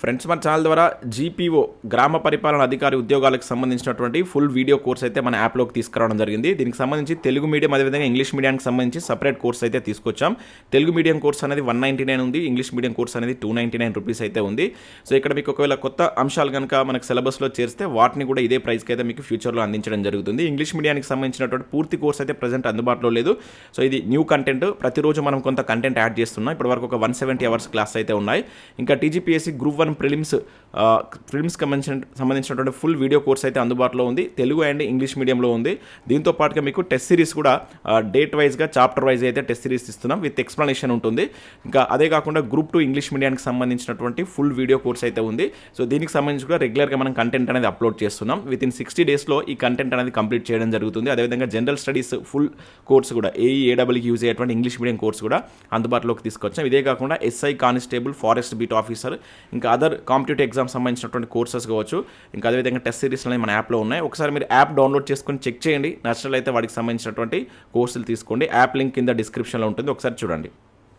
Friends మన channel ద్వారా GPO గ్రామ పరిపాలన అధికారి ఉద్యోగాలకు సంబంధించినటువంటి ఫుల్ వీడియో కోర్స్ అయితే మన యాప్లోకి తీసుకురావడం జరిగింది. దీనికి సంబంధించి తెలుగు మీడియం అదేవిధంగా ఇంగ్లీష్ మీడియానికి సంబంధించి సపరేట్ కోర్స్ అయితే తీసుకొచ్చాం. తెలుగు మీడియం కోర్స్ అనేది వన్ నైంటీ నైన్ ఉంది. ఇంగ్లీష్ మీడియం కోర్స్ అనేది టూ నైంటీ నైన్ రూపీస్ అయితే ఉంది. సో ఇక్కడ మీకు ఒకవేళ కొత్త అంశాలు కనుక మనకు సిలబస్లో చేరిస్తే వాటిని కూడా ఇదే ప్రైస్కి అయితే మీకు ఫ్యూచర్లో అందించడం జరుగుతుంది. ఇంగ్లీష్ మీడియానికి సంబంధించినటువంటి పూర్తి కోర్స్ అయితే ప్రజెంట్ అందుబాటులో లేదు. సో ఇది న్యూ కంటెంట్. ప్రతిరోజు మనం కొంత కంటెంట్ యాడ్ చేస్తున్నాం. ఇప్పటివరకు ఒక వన్ సెవెంటీ అవర్స్ క్లాస్ అయితే ఉన్నాయి. ఇంకా TGPSC group one prelims prelims సంబంధించిన సంబంధించినటువంటి ఫుల్ వీడియో కోర్స్ అయితే అందుబాటులో ఉంది. తెలుగు అండ్ ఇంగ్లీష్ మీడియంలో ఉంది. దీంతో పాటుగా మీకు టెస్ట్ సిరీస్ కూడా డేట్ వైజ్గా చాప్టర్ వైజ్ అయితే టెస్ట్ సిరీస్ ఇస్తున్నాం. విత్ ఎక్స్ప్లెనేషన్ ఉంటుంది. ఇంకా అదే కాకుండా గ్రూప్ టూ ఇంగ్లీష్ మీడియానికి సంబంధించినటువంటి ఫుల్ వీడియో కోర్స్ అయితే ఉంది. సో దీనికి సంబంధించి కూడా రెగ్యులర్గా మనం కంటెంట్ అనేది అప్లోడ్ చేస్తున్నాం. విత్ ఇన్ సిక్స్టీ డేస్లో ఈ కంటెంట్ అనేది కంప్లీట్ చేయడం జరుగుతుంది. అదేవిధంగా జనరల్ స్టడీస్ ఫుల్ కోర్స్ కూడా ఏఈ ఏడబ్ల్యూకి యూజ్ అయ్యేటువంటి ఇంగ్లీష్ మీడియం కోర్స్ కూడా అందుబాటులోకి తీసుకొచ్చాం. ఇదే కాకుండా SI constable forest beat officer ఇంకా అదర్ కాంపిటేటివ్ ఎగ్జామ్ సంబంధించినటువంటి కోర్సెస్ కావచ్చు ఇంకా అదేవిధంగా టెస్ట్ సిరీస్ అనేవి మన యాప్లో ఉన్నాయి. ఒకసారి మీరు యాప్ డౌన్లోడ్ చేసుకొని చెక్ చేయండి. నచ్చినట్లయితే వాటికి సంబంధించినటువంటి కోర్సులు తీసుకోండి. యాప్ లింక్ కింద డిస్క్రిప్షన్లో ఉంటుంది. ఒకసారి చూడండి.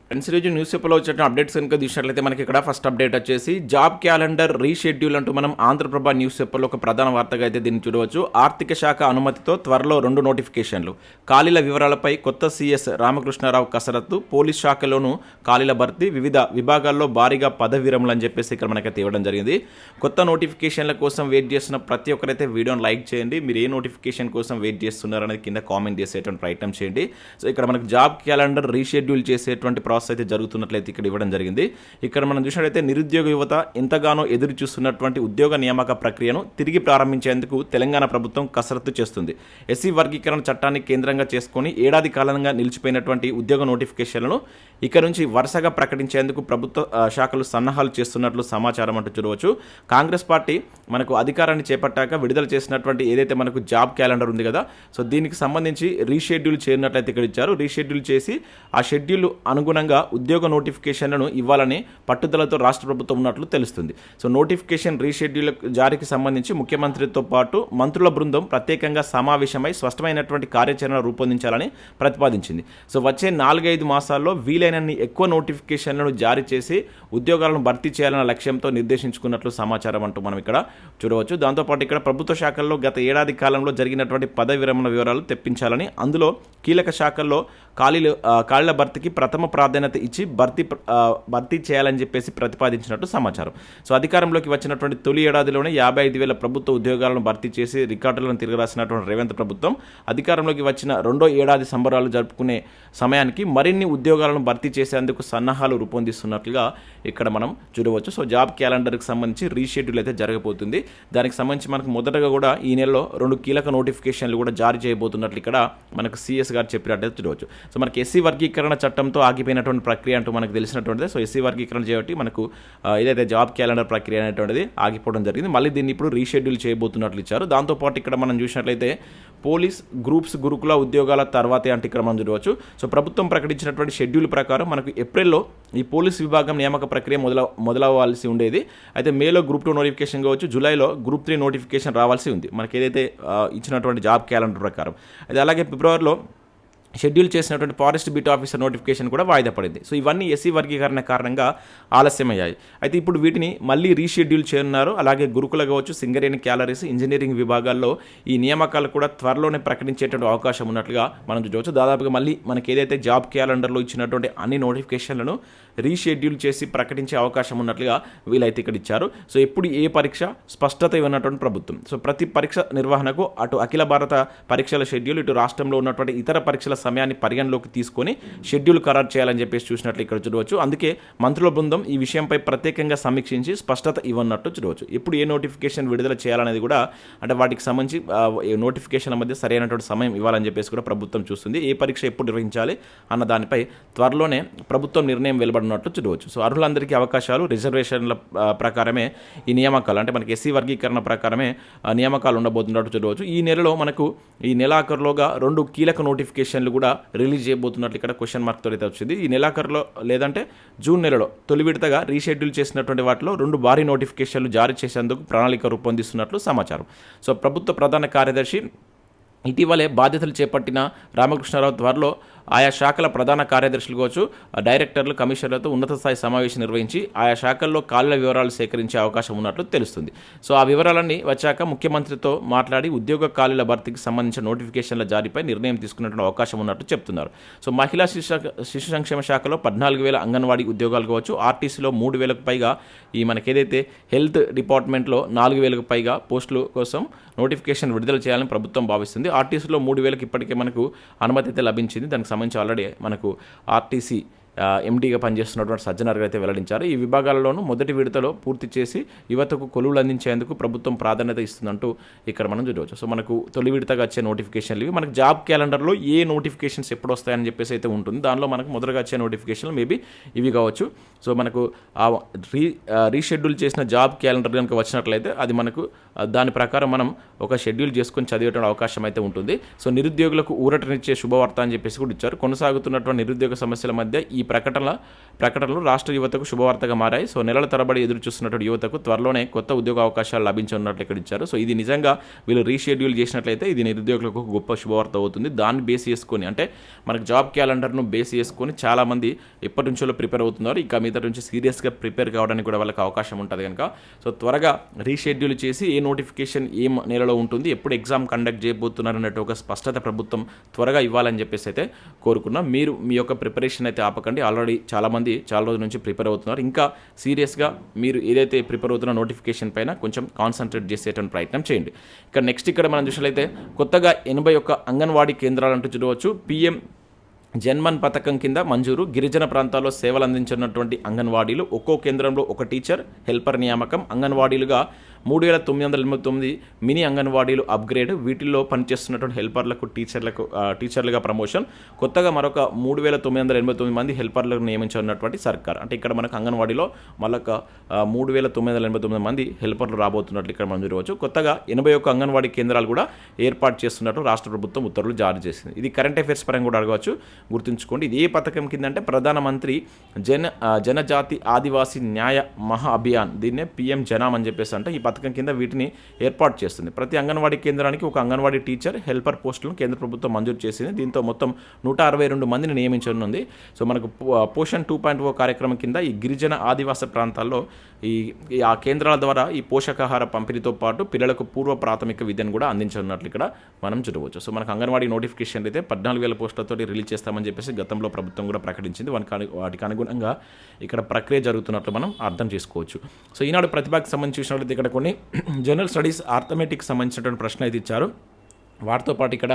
ఫ్రెండ్స్ ఈరోజు న్యూస్ పేపర్లో వచ్చిన అప్డేట్స్ కనుక చూసినట్లయితే మనకి ఇక్కడ ఫస్ట్ అప్డేట్ వచ్చేసి జాబ్ క్యాలెండర్ రీషెడ్యూల్ అంటూ మనం ఆంధ్రప్రభ న్యూస్ పేపర్లో ఒక ప్రధాన వార్తగా అయితే దీన్ని చూడవచ్చు. ఆర్థిక శాఖ అనుమతితో త్వరలో రెండు నోటిఫికేషన్లు ఖాళీల వివరాలపై కొత్త సీఎస్ రామకృష్ణారావు కసరత్తు పోలీస్ శాఖలోనూ ఖాళీల భర్తీ వివిధ విభాగాల్లో భారీగా పదవి విరమలు అని చెప్పేసి ఇక్కడ మనకైతే ఇవ్వడం జరిగింది. కొత్త నోటిఫికేషన్ల కోసం వెయిట్ చేస్తున్న ప్రతి ఒక్కరైతే వీడియోని లైక్ చేయండి. మీరు ఏ నోటిఫికేషన్ కోసం వెయిట్ చేస్తున్నారు అనేది కింద కామెంట్ చేసేటువంటి ప్రయత్నం చేయండి. సో ఇక్కడ మనకు జాబ్ క్యాలెండర్ రీషెడ్యూల్ చేసేటువంటి ప్రాసెస్ అయితే జరుగుతున్నట్లయితే ఇక్కడ ఇవ్వడం జరిగింది. ఇక్కడ మనం చూసినట్లయితే నిరుద్యోగ యువత ఎంతగానో ఎదురు చూస్తున్నటువంటి ఉద్యోగ నియామక ప్రక్రియను తిరిగి ప్రారంభించేందుకు తెలంగాణ ప్రభుత్వం కసరత్తు చేస్తుంది. ఎస్సీ వర్గీకరణ చట్టాన్ని కేంద్రంగా చేసుకొని ఏడాది కాలంగా నిలిచిపోయినటువంటి ఉద్యోగ నోటిఫికేషన్లను ఇక నుంచి వరుసగా ప్రకటించేందుకు ప్రభుత్వ శాఖలు సన్నాహాలు చేస్తున్నట్లు సమాచారం అంటూ చూడవచ్చు. కాంగ్రెస్ పార్టీ మనకు అధికారాన్ని చేపట్టాక విడుదల చేసినటువంటి ఏదైతే మనకు జాబ్ క్యాలెండర్ ఉంది కదా సో దీనికి సంబంధించి రీషెడ్యూల్ చేయనట్లయితే ఇక్కడ ఇచ్చారు. రీషెడ్యూల్ చేసి ఆ షెడ్యూల్ అనుగుణంగా ఉద్యోగ నోటిఫికేషన్లను ఇవ్వాలని పట్టుదలతో రాష్ట్ర ప్రభుత్వం ఉన్నట్లు తెలుస్తుంది. సో నోటిఫికేషన్ రీషెడ్యూల్ జారీకి సంబంధించి ముఖ్యమంత్రితో పాటు మంత్రుల బృందం ప్రత్యేకంగా సమావేశమై స్పష్టమైనటువంటి కార్యాచరణ రూపొందించాలని ప్రతిపాదించింది. సో వచ్చే నాలుగైదు మాసాల్లో వీలైనన్ని ఎక్కువ నోటిఫికేషన్లను జారీ చేసి ఉద్యోగాలను భర్తీ చేయాలన్న లక్ష్యంతో నిర్దేశించుకున్నట్లు సమాచారం అంటూ మనం ఇక్కడ చూడవచ్చు. దాంతోపాటు ఇక్కడ ప్రభుత్వ శాఖల్లో గత ఏడాది కాలంలో జరిగినటువంటి పదవి విరమణ వివరాలు తెప్పించాలని అందులో కీలక శాఖల్లో ఖాళీలు ఖాళీల భర్తీకి ప్రథమ ప్రాధాన్యత ప్రాధాన్యత ఇచ్చి భర్తీ భర్తీ చేయాలని చెప్పేసి ప్రతిపాదించినట్టు సమాచారం. సో అధికారంలోకి వచ్చినటువంటి తొలి ఏడాదిలోనే యాభై ఐదు వేల ప్రభుత్వ ఉద్యోగాలను భర్తీ చేసి రికార్డులను తిరగరాసినటువంటి రేవంత్ ప్రభుత్వం అధికారంలోకి వచ్చిన రెండో ఏడాది సంబరాలు జరుపుకునే సమయానికి మరిన్ని ఉద్యోగాలను భర్తీ చేసేందుకు సన్నాహాలు రూపొందిస్తున్నట్లుగా ఇక్కడ మనం చూడవచ్చు. సో జాబ్ క్యాలెండర్కి సంబంధించి రీషెడ్యూల్ అయితే జరగబోతుంది. దానికి సంబంధించి మనకు మొదటగా కూడా ఈ నెలలో రెండు కీలక నోటిఫికేషన్లు కూడా జారీ చేయబోతున్నట్లు ఇక్కడ మనకు సిఎస్ గారు చెప్పినట్టు చూడవచ్చు. సో మనకి ఎస్సీ వర్గీకరణ చట్టంతో ఆగిపోయినటువంటి ప్రక్రియ అంటూ మనకు తెలిసినటువంటిది. సో ఎస్సీ వర్గీకరణ చేయబట్టి మనకు ఏదైతే జాబ్ క్యాలెండర్ ప్రక్రియ అనేటువంటిది ఆగిపోవడం జరిగింది. మళ్ళీ దీన్ని ఇప్పుడు రీషెడ్యూల్ చేయబోతున్నట్లు ఇచ్చారు. దాంతోపాటు ఇక్కడ మనం చూసినట్లయితే పోలీస్ గ్రూప్స్ గురుకుల ఉద్యోగాల తర్వాతే అంటే ఇక్కడ మనం చూడవచ్చు. సో ప్రభుత్వం ప్రకటించినటువంటి షెడ్యూల్ ప్రకారం మనకు ఏప్రిల్లో ఈ పోలీస్ విభాగం నియామక ప్రక్రియ మొదల మొదలవ్వాల్సి ఉండేది. అయితే మేలో గ్రూప్ టూ నోటిఫికేషన్ కావచ్చు జూలైలో గ్రూప్ త్రీ నోటిఫికేషన్ రావాల్సి ఉంది. మనకి ఏదైతే ఇచ్చినటువంటి జాబ్ క్యాలెండర్ ప్రకారం. అయితే అలాగే ఫిబ్రవరిలో షెడ్యూల్ చేసినటువంటి ఫారెస్ట్ బీట్ ఆఫీసర్ నోటిఫికేషన్ కూడా వాయిదా పడింది. సో ఇవన్నీ ఎస్సీ వర్గీకరణ కారణంగా ఆలస్యమయ్యాయి. అయితే ఇప్పుడు వీటిని మళ్ళీ రీషెడ్యూల్ చేయనున్నారు. అలాగే గురుకుల కావచ్చు సింగరేణి క్యాలరీస్ ఇంజనీరింగ్ విభాగాల్లో ఈ నియామకాలు కూడా త్వరలోనే ప్రకటించేటువంటి అవకాశం ఉన్నట్లుగా మనం చూడవచ్చు దాదాపుగా మళ్ళీ మనకి ఏదైతే జాబ్ క్యాలెండర్లో ఇచ్చినటువంటి అన్ని నోటిఫికేషన్లను రీషెడ్యూల్ చేసి ప్రకటించే అవకాశం ఉన్నట్లుగా వీలైతే ఇక్కడ ఇచ్చారు. సో ఎప్పుడు ఏ పరీక్ష? స్పష్టత ఇవ్వనటువంటి ప్రభుత్వం. సో ప్రతి పరీక్ష నిర్వహణకు అటు అఖిల భారత పరీక్షల షెడ్యూల్ ఇటు రాష్ట్రంలో ఉన్నటువంటి ఇతర పరీక్షల సమయాన్ని పరిగణలోకి తీసుకొని షెడ్యూల్ ఖరారు చేయాలని చెప్పేసి చూసినట్లు ఇక్కడ చూడవచ్చు. అందుకే మంత్రుల బృందం ఈ విషయంపై ప్రత్యేకంగా సమీక్షించి స్పష్టత ఇవ్వనట్టు చూడవచ్చు. ఇప్పుడు ఏ నోటిఫికేషన్ విడుదల చేయాలనేది కూడా అంటే వాటికి సంబంధించి నోటిఫికేషన్ల మధ్య సరైనటువంటి సమయం ఇవ్వాలని చెప్పేసి కూడా ప్రభుత్వం చూస్తుంది. ఏ పరీక్ష ఎప్పుడు నిర్వహించాలి అన్న దానిపై త్వరలోనే ప్రభుత్వం నిర్ణయం వెలువడినట్లు చూడవచ్చు. సో అర్హులందరికీ అవకాశాలు రిజర్వేషన్ల ప్రకారమే ఈ నియామకాలు అంటే మనకి ఎస్సీ వర్గీకరణ ప్రకారమే నియామకాలు ఉండబోతున్నట్టు చూడవచ్చు. ఈ నెలలో మనకు ఈ నెలాఖరులోగా రెండు కీలక నోటిఫికేషన్లు కూడా రిలీజ్ చేయబోతున్నట్లు ఇక్కడ క్వశ్చన్ మార్క్తో అయితే వచ్చింది. ఈ నెలాఖరులో లేదంటే జూన్ నెలలో తొలి విడతగా రీషెడ్యూల్ చేసినటువంటి వాటిలో రెండు భారీ నోటిఫికేషన్లు జారీ చేసేందుకు ప్రణాళిక రూపొందిస్తున్నట్లు సమాచారం. సో ప్రభుత్వ ప్రధాన కార్యదర్శి ఇటీవలే బాధ్యతలు చేపట్టిన రామకృష్ణారావు త్వరలో ఆయా శాఖల ప్రధాన కార్యదర్శులు కావచ్చు డైరెక్టర్లు కమిషనర్లతో ఉన్నత స్థాయి సమావేశం నిర్వహించి ఆయా శాఖల్లో కాళ్ళ వివరాలు సేకరించే అవకాశం ఉన్నట్లు తెలుస్తుంది. సో ఆ వివరాలన్నీ వచ్చాక ముఖ్యమంత్రితో మాట్లాడి ఉద్యోగ ఖాళీల భర్తీకి సంబంధించిన నోటిఫికేషన్ల జారీపై నిర్ణయం తీసుకున్నటువంటి అవకాశం ఉన్నట్లు చెప్తున్నారు. సో మహిళా శిశు శిశు సంక్షేమ శాఖలో పద్నాలుగు వేల అంగన్వాడీ ఉద్యోగాలు కావచ్చు ఆర్టీసీలో మూడు వేలకు పైగా ఈ మనకి ఏదైతే హెల్త్ డిపార్ట్మెంట్లో నాలుగు వేలకు పైగా పోస్టుల కోసం నోటిఫికేషన్ విడుదల చేయాలని ప్రభుత్వం భావిస్తుంది. ఆర్టీసీలో మూడు వేలకు ఇప్పటికే మనకు అనుమతి అయితే లభించింది. దానికి సంబంధించి ఆల్రెడీ మనకు ఆర్టీసీ ఎండీగా పనిచేస్తున్నటువంటి సజ్జనార్ అయితే వెల్లడించారు. ఈ విభాగాలలోనూ మొదటి విడతలో పూర్తి చేసి యువతకు కొలువులు అందించేందుకు ప్రభుత్వం ప్రాధాన్యత ఇస్తుందంటూ ఇక్కడ మనం చూడవచ్చు. సో మనకు తొలి విడతగా వచ్చే నోటిఫికేషన్లు ఇవి. మనకు జాబ్ క్యాలెండర్లో ఏ నోటిఫికేషన్స్ ఎప్పుడు వస్తాయని చెప్పేసి అయితే ఉంటుంది. దానిలో మనకు మొదటగా వచ్చే నోటిఫికేషన్లు మేబీ ఇవి కావచ్చు. సో మనకు ఆ రీ రీషెడ్యూల్ చేసిన జాబ్ క్యాలెండర్ కనుక వచ్చినట్లయితే అది మనకు దాని ప్రకారం మనం ఒక షెడ్యూల్ చేసుకొని చదివేటువంటి అవకాశం అయితే ఉంటుంది. సో నిరుద్యోగులకు ఊరటనిచ్చే శుభవార్త అని చెప్పేసి కూడా ఇచ్చారు. కొనసాగుతున్నటువంటి నిరుద్యోగ సమస్యల మధ్య ఈ ప్రకటనల ప్రకటనలు రాష్ట్ర యువతకు శుభవార్తగా మారాయి. సో నెలల తరబడి ఎదురు చూస్తున్నటువంటి యువతకు త్వరలోనే కొత్త ఉద్యోగ అవకాశాలు లభించనున్నట్లు ఇక్కడ ఇచ్చారు. సో ఇది నిజంగా వీళ్ళు రీషెడ్యూల్ చేసినట్లయితే ఇది నిరుద్యోగులకు ఒక గొప్ప శుభవార్త అవుతుంది. దాన్ని బేస్ చేసుకొని అంటే మనకు జాబ్ క్యాలెండర్ను బేస్ చేసుకొని చాలామంది ఎప్పటి నుంచో ప్రిపేర్ అవుతున్నారు. ఇంకా మీద నుంచి సీరియస్గా ప్రిపేర్ కావడానికి కూడా వాళ్ళకి అవకాశం ఉంటుంది కనుక. సో త్వరగా రీషెడ్యూల్ చేసి ఏ నోటిఫికేషన్ ఏ నెలలో ఉంటుంది ఎప్పుడు ఎగ్జామ్ కండక్ట్ చేయబోతున్నారు అన్నట్టు ఒక స్పష్టత ప్రభుత్వం త్వరగా ఇవ్వాలని చెప్పేసి అయితే కోరుకున్నాం. మీరు మీ యొక్క ప్రిపరేషన్ అయితే ఆపకండి. ఆల్రెడీ చాలామంది చాలా రోజుల నుంచి ప్రిపేర్ అవుతున్నారు. ఇంకా సీరియస్గా మీరు ఏదైతే ప్రిపేర్ అవుతున్న నోటిఫికేషన్ పైన కొంచెం కాన్సన్ట్రేట్ చేసేటువంటి ప్రయత్నం చేయండి. ఇక్కడ నెక్స్ట్ ఇక్కడ మనం చూసినట్లయితే కొత్తగా ఎనభై ఒక్క అంగన్వాడీ కేంద్రాలు అంటూ చూడవచ్చు. పిఎం జన్మన్ పథకం కింద మంజూరు. గిరిజన ప్రాంతాల్లో సేవలు అందించినటువంటి అంగన్వాడీలు ఒక్కో కేంద్రంలో ఒక టీచర్ హెల్పర్ నియామకం. అంగన్వాడీలుగా మూడు వేల తొమ్మిది వందల ఎనభై తొమ్మిది మినీ అంగన్వాడీలు అప్గ్రేడ్ వీటిల్లో పనిచేస్తున్నటువంటి హెల్పర్లకు టీచర్లకు టీచర్లుగా ప్రమోషన్. కొత్తగా మరొక మూడు వేల తొమ్మిది వందల ఎనభై తొమ్మిది మంది హెల్పర్లకు నియమించినటువంటి సర్కార్. అంటే ఇక్కడ మనకు అంగన్వాడీలో మళ్ళొక మూడు వేల తొమ్మిది వందల ఎనభై తొమ్మిది మంది హెల్పర్లు రాబోతున్నట్లు ఇక్కడ మనం చూడవచ్చు. కొత్తగా ఎనభై ఒక్క అంగన్వాడీ కేంద్రాలు కూడా ఏర్పాటు చేస్తున్నట్టు రాష్ట్ర ప్రభుత్వం ఉత్తర్వులు జారీ చేసింది. ఇది కరెంట్ అఫైర్స్ పరంగా కూడా అడగవచ్చు. గుర్తుంచుకోండి ఇది ఏ పథకం కింద అంటే ప్రధానమంత్రి జన జనజాతి ఆదివాసీ న్యాయ మహా అభియాన్ దీన్నే పిఎం జనామ్ అని చెప్పేసి అంటే ఈ పథకం కింద వీటిని ఏర్పాటు చేస్తుంది. ప్రతి అంగన్వాడీ కేంద్రానికి ఒక అంగన్వాడీ టీచర్ హెల్పర్ పోస్టులను కేంద్ర ప్రభుత్వం మంజూరు చేసింది. దీంతో మొత్తం నూట అరవై రెండు మందిని నియమించనుంది. సో మనకు పోషన్ టూ పాయింట్ ఓ కార్యక్రమం కింద ఈ గిరిజన ఆదివాస ప్రాంతాల్లో ఈ ఆ కేంద్రాల ద్వారా ఈ పోషకాహార పంపిణీతో పాటు పిల్లలకు పూర్వ ప్రాథమిక విద్యను కూడా అందించనున్నట్లు ఇక్కడ మనం చూడవచ్చు. సో మనకు అంగన్వాడీ నోటిఫికేషన్ అయితే పద్నాలుగు వేల పోస్టులతో రిలీజ్ చేస్తామని చెప్పేసి గతంలో ప్రభుత్వం కూడా ప్రకటించింది. వానికి వాటికి అనుగుణంగా ఇక్కడ ప్రక్రియ జరుగుతున్నట్లు మనం అర్థం చేసుకోవచ్చు. సో ఈనాడు ప్రతిభకు సంబంధించి చూసినట్లయితే ఇక్కడ కొన్ని జనరల్ స్టడీస్ ఆర్థమెటిక్ సంబంధించినటువంటి ప్రశ్న అయితే ఇచ్చారు. వాటితో పాటు ఇక్కడ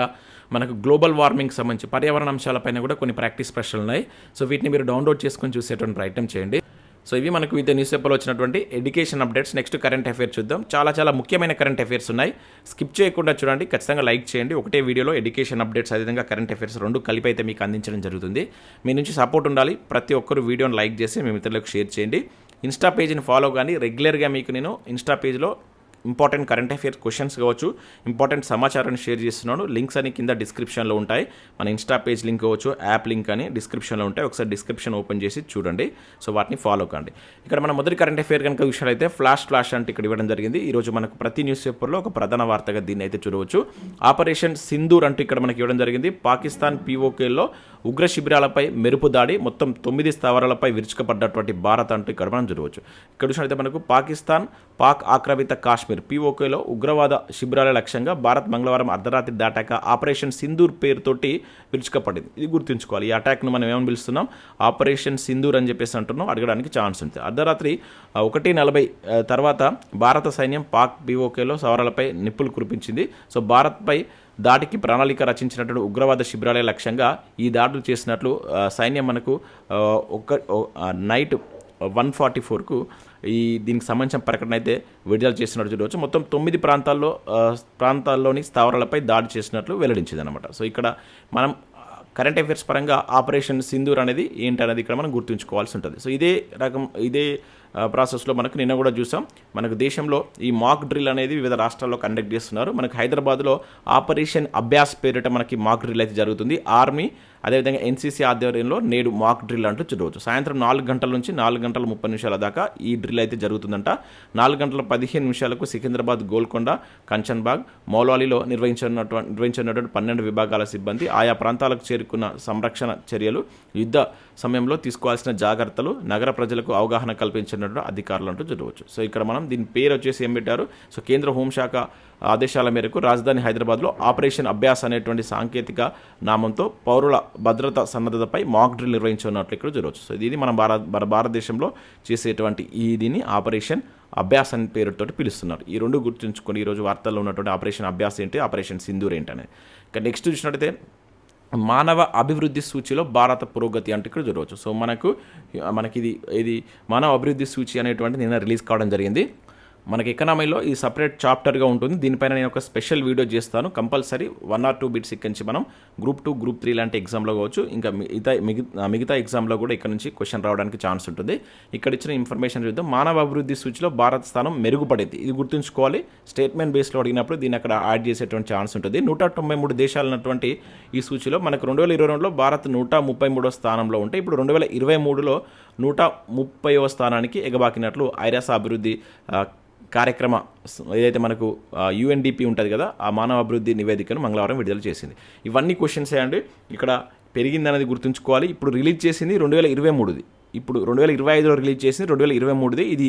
మనకు గ్లోబల్ వార్మింగ్ సంబంధించి పర్యావరణ అంశాలపైన కూడా కొన్ని ప్రాక్టీస్ ప్రశ్నలు ఉన్నాయి. సో వీటిని మీరు డౌన్లోడ్ చేసుకొని చూసేటువంటి ప్రయత్నం చేయండి. సో ఇవి మనకు వివిధ న్యూస్ పేపర్లో వచ్చినటువంటి education updates. Next current affairs చూద్దాం. చాలా చాలా ముఖ్యమైన కరెంట్ అఫైర్స్ ఉన్నాయి. స్కిప్ చేయకుండా చూడండి. ఖచ్చితంగా లైక్ చేయండి. ఒకటే వీడియోలో ఎడ్యుకేషన్ అప్డేట్స్ అదేవిధంగా కరెంట్ అఫైర్స్ రెండు కలిపి అయితే మీకు అందించడం జరుగుతుంది. మీ నుంచి సపోర్ట్ ఉండాలి. ప్రతి ఒక్కరు వీడియోని లైక్ చేసి మేము ఇతరులకు షేర్ చేయండి. ఇన్స్టా పేజ్ని ఫాలో కానీ రెగ్యులర్గా మీకు నేను ఇన్స్టా పేజ్లో ఇంపార్టెంట్ కరెంట్ అఫైర్స్ క్వశ్చన్స్ కావచ్చు ఇంపార్టెంట్ సమాచారాన్ని షేర్ చేస్తున్నాను. లింక్స్ అని కింద డిస్క్రిప్షన్లో ఉంటాయి. మన ఇన్స్టా పేజ్ లింక్ కావచ్చు యాప్ లింక్ అని డిస్క్రిప్షన్లో ఉంటాయి. ఒకసారి డిస్క్రిప్షన్ ఓపెన్ చేసి చూడండి. సో వాటిని ఫాలో కండి. ఇక్కడ మన మొదటి కరెంట్ అఫైర్ కనుక విషయాలైతే ఫ్లాష్ ఫ్లాష్ అంటే ఇక్కడ ఇవ్వడం జరిగింది. ఈరోజు మనకు ప్రతి న్యూస్ పేపర్లో ఒక ప్రధాన వార్తగా దీన్ని అయితే చూడవచ్చు. ఆపరేషన్ సింధూర్ అంటూ ఇక్కడ మనకి ఇవ్వడం జరిగింది. పాకిస్తాన్ పీఓకేలో ఉగ్ర శిబిరాలపై మెరుపు దాడి మొత్తం తొమ్మిది స్థావరాలపై విరుచుకపడ్డటువంటి భారత్ అంటూ ఇక్కడ మనం చూడవచ్చు. ఇక్కడ చూసినట్లయితే మనకు పాకిస్తాన్ పాక్ ఆక్రమిత కాశ్మీర్ పీఓకేలో ఉగ్రవాద శిబిరాల లక్ష్యంగా భారత్ మంగళవారం అర్ధరాత్రి దాటాక ఆపరేషన్ సింధూర్ పేరుతోటి విరుచుకపడింది. ఇది గుర్తుంచుకోవాలి. ఈ అటాక్ను మనం ఏమని పిలుస్తున్నాం? ఆపరేషన్ సింధూర్ అని చెప్పేసి అంటున్నాం. అడగడానికి ఛాన్స్ ఉంది. అర్ధరాత్రి ఒకటి నలభై తర్వాత భారత సైన్యం పాక్ పీఓకేలో సవరాలపై నిప్పులు కురిపించింది. సో భారత్పై దాడికి ప్రణాళిక రచించినటువంటి ఉగ్రవాద శిబిరాలే లక్ష్యంగా ఈ దాడులు చేసినట్లు సైన్యం మనకు ఒక నైట్ వన్ ఫార్టీ ఫోర్కు ఈ దీనికి సంబంధించిన ప్రకటన అయితే విడుదల చేసినట్టు చూడవచ్చు. మొత్తం తొమ్మిది ప్రాంతాల్లో ప్రాంతాల్లోని స్థావరాలపై దాడి చేసినట్లు వెల్లడించింది అనమాట సో ఇక్కడ మనం కరెంట్ అఫైర్స్ పరంగా ఆపరేషన్ సింధూర్ అనేది ఏంటనేది ఇక్కడ మనం గుర్తుంచుకోవాల్సి ఉంటుంది. సో ఇదే రకం ఇదే ప్రాసెస్లో మనకు నిన్న కూడా చూసాం. మనకు దేశంలో ఈ మాక్ డ్రిల్ అనేది వివిధ రాష్ట్రాల్లో కండక్ట్ చేస్తున్నారు. మనకు హైదరాబాద్లో ఆపరేషన్ అభ్యాస్ పేరిట మనకి మాక్ డ్రిల్ అయితే జరుగుతుంది. ఆర్మీ అదేవిధంగా ఎన్సీసీ ఆధ్వర్యంలో నేడు మాక్ డ్రిల్ అంటూ చూడవచ్చు సాయంత్రం నాలుగు గంటల నుంచి నాలుగు గంటల ముప్పై నిమిషాల దాకా ఈ డ్రిల్ అయితే జరుగుతుందంట. నాలుగు గంటల పదిహేను నిమిషాలకు సికింద్రాబాద్ గోల్కొండ కంచన్బాగ్ మౌలాలిలో నిర్వహించినటువంటి నిర్వహించినటువంటి పన్నెండు విభాగాల సిబ్బంది ఆయా ప్రాంతాలకు చేరుకున్న సంరక్షణ చర్యలు యుద్ధ సమయంలో తీసుకోవాల్సిన జాగ్రత్తలు నగర ప్రజలకు అవగాహన కల్పించినటువంటి అధికారులు అంటూ చూడవచ్చు సో ఇక్కడ మనం దీని పేరు వచ్చేసి ఏం పెట్టారు? సో కేంద్ర హోంశాఖ ఆదేశాల మేరకు రాజధాని హైదరాబాద్లో ఆపరేషన్ అభ్యాస్ అనేటువంటి సాంకేతిక నామంతో పౌరుల భద్రత సన్నద్ధతపై మాక్ డ్రిల్ నిర్వహించున్నట్లు ఇక్కడ చూడవచ్చు సో ఇది మన భారత మన భారతదేశంలో చేసేటువంటి ఈ దీన్ని ఆపరేషన్ అభ్యాస్ అనే పేరుతో పిలుస్తున్నారు. ఈ రెండు గుర్తుంచుకొని ఈరోజు వార్తల్లో ఉన్నటువంటి ఆపరేషన్ అభ్యాస్ ఏంటి ఆపరేషన్ సింధూర్ ఏంటనేది ఇక నెక్స్ట్ చూసినట్టయితే మానవ అభివృద్ధి సూచిలో భారత పురోగతి అంటే ఇక్కడ చూడవచ్చు సో మనకు మనకి ఇది ఇది మానవ అభివృద్ధి సూచి అనేటువంటి నిన్న రిలీజ్ కావడం జరిగింది. మనకి ఎకనామీలో ఈ సపరేట్ చాప్టర్గా ఉంటుంది. దీనిపైన నేను ఒక స్పెషల్ వీడియో చేస్తాను. Compulsory one or two bits ఇక్కడి నుంచి మనం గ్రూప్ టూ గ్రూప్ త్రీ లాంటి ఎగ్జామ్లో కావచ్చు. ఇంకా మిగతా మిగతా మిగతా ఎగ్జామ్లో కూడా ఇక్కడ నుంచి క్వశ్చన్ రావడానికి ఛాన్స్ ఉంటుంది. ఇక్కడ ఇచ్చిన ఇన్ఫర్మేషన్ చూద్దాం. మానవ అభివృద్ధి సూచిలో భారత స్థానం మెరుగుపడేది. ఇది గుర్తుంచుకోవాలి. స్టేట్మెంట్ బేస్లో అడిగినప్పుడు దీన్ని అక్కడ యాడ్ చేసేటువంటి ఛాన్స్ ఉంటుంది. నూట తొంభై మూడు దేశాలు ఉన్నటువంటి ఈ సూచిలో మనకు రెండు వేల ఇరవై రెండులో భారత్ నూట ముప్పై మూడో స్థానంలో ఉంటే ఇప్పుడు రెండు వేల ఇరవై మూడులో నూట ముప్పైవ స్థానానికి ఎగబాకినట్లు ఐరాస అభివృద్ధి కార్యక్రమ ఏదైతే మనకు యుఎన్డిపి ఉంటుంది కదా ఆ మానవ అభివృద్ధి నివేదికను మంగళవారం విడుదల చేసింది. ఇవన్నీ క్వశ్చన్స్ అండి. ఇక్కడ పెరిగిందనేది గుర్తుంచుకోవాలి. ఇప్పుడు రిలీజ్ చేసింది రెండు వేల ఇరవై మూడుది. ఇప్పుడు రెండు వేల ఇరవై ఐదులో రిలీజ్ చేసింది రెండు వేల ఇరవై మూడుది. ఇది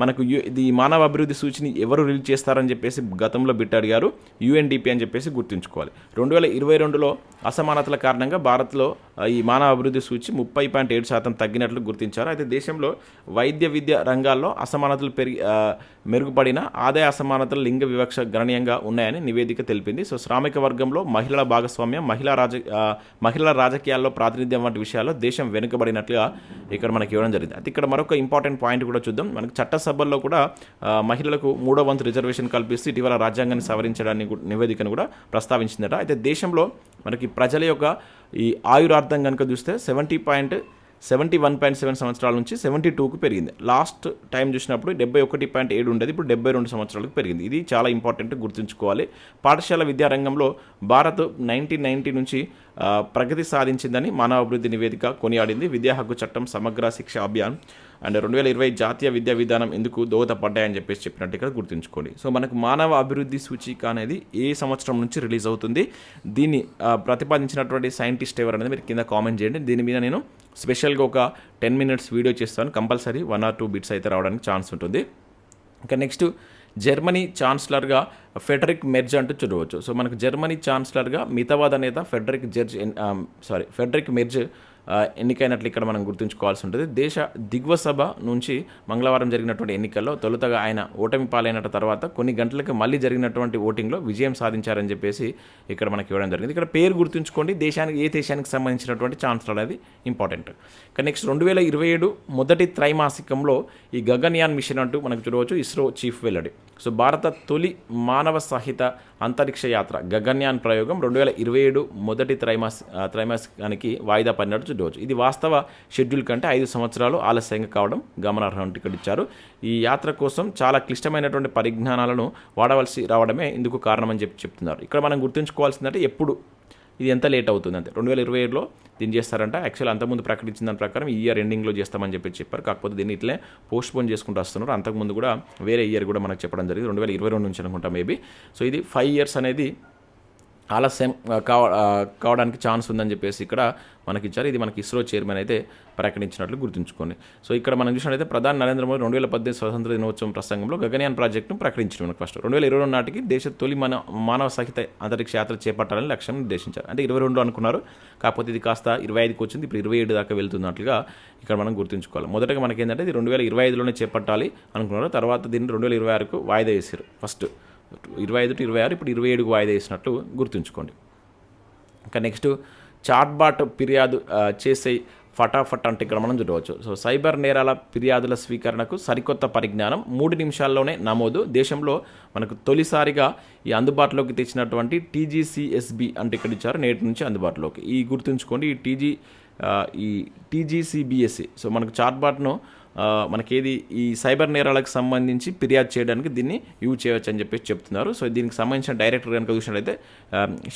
మనకు యు ఇది మానవ అభివృద్ధి సూచిని ఎవరు రిలీజ్ చేస్తారని చెప్పేసి గతంలో బిట్ అడిగారు. యుఎన్డిపి అని చెప్పేసి గుర్తుంచుకోవాలి. రెండు వేల ఇరవై రెండులో అసమానతల కారణంగా భారత్లో ఈ మానవ అభివృద్ధి సూచి ముప్పై పాయింట్ ఏడు శాతం తగ్గినట్లు గుర్తించారు. అయితే దేశంలో వైద్య విద్య రంగాల్లో అసమానతలు పెరిగి మెరుగుపడిన ఆదాయ అసమానతలు లింగ వివక్ష గణనీయంగా ఉన్నాయని నివేదిక తెలిపింది. సో శ్రామిక వర్గంలో మహిళల భాగస్వామ్యం మహిళా రాజ మహిళల రాజకీయాల్లో ప్రాతినిధ్యం వంటి విషయాల్లో దేశం వెనుకబడినట్లుగా ఇక్కడ మనకి ఇవ్వడం జరిగింది. అయితే ఇక్కడ మరొక ఇంపార్టెంట్ పాయింట్ కూడా చూద్దాం. మనకి చట్టసభల్లో కూడా మహిళలకు మూడో వంతు రిజర్వేషన్ కల్పిస్తూ ఇటీవల రాజ్యాంగాన్ని సవరించడాన్ని కూడా- నివేదికను కూడా ప్రస్తావించిందట. అయితే దేశంలో మనకి ప్రజల యొక్క ఈ ఆయురార్థం కనుక చూస్తే seventy point seventy one point seven సంవత్సరాల నుంచి సెవెంటీ టూకు పెరిగింది. లాస్ట్ టైం చూసినప్పుడు డెబ్బై ఒకటి పాయింట్ ఏడు ఉండేది ఇప్పుడు డెబ్బై రెండు సంవత్సరాలకు పెరిగింది. ఇది చాలా ఇంపార్టెంట్ గుర్తుంచుకోవాలి. పాఠశాల విద్యారంగంలో భారత్ నైన్టీన్ నైన్టీ నుంచి ప్రగతి సాధించిందని మానవ అభివృద్ధి నివేదిక కొనియాడింది. విద్యా హక్కు చట్టం సమగ్ర శిక్ష అభియాన్ అండ్ రెండు వేల ఇరవై జాతీయ విద్యా విధానం ఎందుకు దోహదపడ్డాయని చెప్పేసి చెప్పినట్టు ఇక్కడ గుర్తుంచుకోండి. సో మనకు మానవ అభివృద్ధి సూచిక అనేది ఏ సంవత్సరం నుంచి రిలీజ్ అవుతుంది? దీన్ని ప్రతిపాదించినటువంటి సైంటిస్ట్ ఎవరు అనేది మీరు కింద కామెంట్ చేయండి. దీని మీద నేను స్పెషల్గా ఒక టెన్ మినిట్స్ వీడియో చేస్తాను. Compulsory one or two bits అయితే రావడానికి ఛాన్స్ ఉంటుంది. ఇంకా నెక్స్ట్ జర్మనీ ఛాన్సలర్గా ఫెడరిక్ మెర్జ్ అంటూ చూడవచ్చు. సో మనకు జర్మనీ ఛాన్సలర్గా మితవాద నేత Friedrich Jerz sorry Friedrich Merz ఎన్నికైనట్లు ఇక్కడ మనం గుర్తుంచుకోవాల్సి ఉంటుంది. దేశ దిగువ సభ నుంచి మంగళవారం జరిగినటువంటి ఎన్నికల్లో తొలుతగా ఆయన ఓటమి పాలైన తర్వాత కొన్ని గంటలకు మళ్ళీ జరిగినటువంటి ఓటింగ్లో విజయం సాధించారని చెప్పేసి ఇక్కడ మనకి ఇవ్వడం జరిగింది. ఇక్కడ పేరు గుర్తుంచుకోండి. దేశానికి ఏ దేశానికి సంబంధించినటువంటి ఛాన్సలర్ అనేది ఇంపార్టెంట్. నెక్స్ట్ రెండు వేల ఇరవై ఏడు మొదటి త్రైమాసికంలో ఈ గగన్యాన్ మిషన్ అంటూ మనకు చూడవచ్చు. ఇస్రో చీఫ్ వెల్లడి. సో భారత తొలి మానవ సహిత అంతరిక్ష యాత్ర గగన్యాన్ ప్రయోగం రెండు వేల ఇరవై ఏడు మొదటి త్రైమాసి త్రైమాసికానికి వాయిదా పడినట్టు చూడవచ్చు ఇది వాస్తవ షెడ్యూల్ కంటే ఐదు సంవత్సరాలు ఆలస్యంగా కావడం గమనార్హం టికెట్ ఇచ్చారు. ఈ యాత్ర కోసం చాలా క్లిష్టమైనటువంటి పరిజ్ఞానాలను వాడవలసి రావడమే ఇందుకు కారణమని చెప్పి చెప్తున్నారు. ఇక్కడ మనం గుర్తుంచుకోవాల్సిందంటే ఎప్పుడు ఇది ఎంత లేట్ అవుతుంది అంతే రెండు వేల ఇరవై ఏడులో దీన్ని చేస్తారంట. యాక్చువల్ అంతకుముందు ప్రకటించిన దాని ప్రకారం ఈ ఇయర్ ఎండింగ్లో చేస్తామని చెప్పి చెప్పారు. కాకపోతే దీన్ని ఇట్లే పోస్ట్ పోన్ చేసుకుంటూ వస్తున్నారు. అంతకుముందు కూడా వేరే ఇయర్ కూడా మనకు చెప్పడం జరిగింది. రెండు వేల ఇరవై రెండు నుంచి అనుకుంటా మేబీ. సో ఇది ఫైవ్ ఇయర్స్ అనేది ఆలస్యం కావ కావడానికి ఛాన్స్ ఉందని చెప్పేసి ఇక్కడ మనకి ఇచ్చారు ఇది మనకి ఇస్రో చైర్మన్ అయితే ప్రకటించినట్లు గుర్తుంచుకోండి. సో ఇక్కడ మనం చూసినట్లయితే ప్రధాని నరేంద్ర మోదీ రెండు వేల పద్దెనిమిది స్వతంత్ర దినోత్సవం ప్రసంగంలో గగనయాన్ ప్రాజెక్టును ప్రకటించడం మనకు ఫస్ట్. రెండు వేల ఇరవై రెండు నాటికి దేశ తొలి మన మానవ సహిత అంతరిక్ష యాత్ర చేపట్టాలని లక్ష్యం నిర్దేశించారు. అంటే ఇరవై రెండు అనుకున్నారు. కాకపోతే ఇది కాస్త ఇరవై ఐదుకి వచ్చింది. ఇప్పుడు ఇరవై ఏడు దాకా వెళ్తున్నట్లుగా ఇక్కడ మనం గుర్తుంచుకోవాలి. మొదటగా మనకి ఏంటంటే ఇది రెండు వేల ఇరవై ఐదులోనే చేపట్టాలి అనుకున్నారు. తర్వాత దీన్ని రెండు వేల ఇరవై ఆరుకు వాయిదా వేసారు ఫస్ట్. ఇరవై ఐదు టు ఇరవై ఆరు ఇప్పుడు ఇరవై ఏడుకు వాయిదా వేసినట్లు గుర్తుంచుకోండి. ఇంకా నెక్స్ట్ చాట్బాట్ ఫిర్యాదు చేసే ఫటాఫట్ అంటే ఇక్కడ మనం చూడవచ్చు. సో సైబర్ నేరాల ఫిర్యాదుల స్వీకరణకు సరికొత్త పరిజ్ఞానం మూడు నిమిషాల్లోనే నమోదు. దేశంలో మనకు తొలిసారిగా ఈ అందుబాటులోకి తెచ్చినటువంటి టీజీసీఎస్బి అంటే ఇక్కడ ఇచ్చారు నేటి నుంచి అందుబాటులోకి. ఈ గుర్తుంచుకోండి ఈ టీజీ ఈ టీజీసీబిఎస్సి సో మనకు చాట్బాట్ను మనకేది ఈ సైబర్ నేరాలకు సంబంధించి ఫిర్యాదు చేయడానికి దీన్ని యూజ్ చేయవచ్చు అని చెప్పేసి చెప్తున్నారు. సో దీనికి సంబంధించిన డైరెక్టర్ కనుక చూసినట్లయితే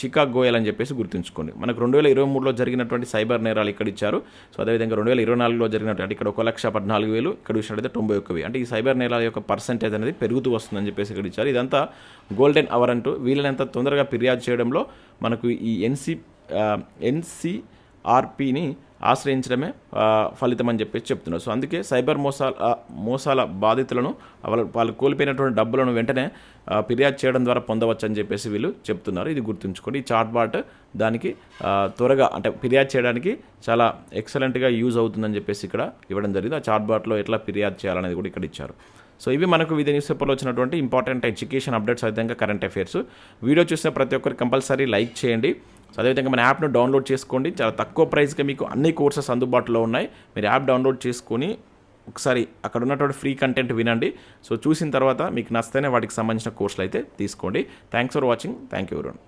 షికా గోయల్ అని చెప్పేసి గుర్తుంచుకోండి. మనకు రెండు వేల ఇరవై మూడులో జరిగినటువంటి సైబర్ నేరాలు ఇక్కడ ఇచ్చారు. సో అదేవిధంగా రెండు వేల ఇరవై నాలుగులో జరిగినటువంటి ఇక్కడ ఒక లక్ష పద్నాలుగు వేలు ఇక్కడ చూసినట్లయితే తొంభై ఒక్క వెయ్యి అంటే ఈ సైబర్ నేరాల యొక్క పర్సంటేజ్ అనేది పెరుగుతూ వస్తుందని చెప్పేసి ఇక్కడ ఇచ్చారు. ఇదంతా గోల్డెన్ అవర్ అంటూ వీళ్ళనంత తొందరగా ఫిర్యాదు చేయడంలో మనకు ఈ ఎన్సి ఎన్సిఆర్పిని ఆశ్రయించడమే ఫలితం అని చెప్పేసి చెప్తున్నారు. సో అందుకే సైబర్ మోసాల మోసాల బాధితులను వాళ్ళ వాళ్ళు కోల్పోయినటువంటి డబ్బులను వెంటనే ఫిర్యాదు చేయడం ద్వారా పొందవచ్చు అని చెప్పేసి వీళ్ళు చెప్తున్నారు. ఇది గుర్తుంచుకోండి. ఈ చాట్బాట్ దానికి త్వరగా అంటే ఫిర్యాదు చేయడానికి చాలా ఎక్సలెంట్గా యూజ్ అవుతుందని చెప్పేసి ఇక్కడ ఇవ్వడం జరిగింది. ఆ చాట్బాట్లో ఎట్లా ఫిర్యాదు చేయాలనేది కూడా ఇక్కడ ఇచ్చారు. సో ఇవి మనకు వివిధ న్యూస్ పేపర్లో వచ్చినటువంటి ఇంపార్టెంట్ ఎడ్యుకేషన్ అప్డేట్స్ అదేవిధంగా కరెంట్ అఫైర్స్. వీడియో చూసిన ప్రతి ఒక్కరు కంపల్సరీ లైక్ చేయండి. సో అదేవిధంగా మన యాప్ను డౌన్లోడ్ చేసుకోండి. చాలా తక్కువ ప్రైస్కి మీకు అన్ని కోర్సెస్ అందుబాటులో ఉన్నాయి. మీరు యాప్ డౌన్లోడ్ చేసుకొని ఒకసారి అక్కడ ఉన్నటువంటి ఫ్రీ కంటెంట్ వినండి. సో చూసిన తర్వాత మీకు నచ్చితేనే వాటికి సంబంధించిన కోర్సులు అయితే తీసుకోండి. Thanks for watching thank you everyone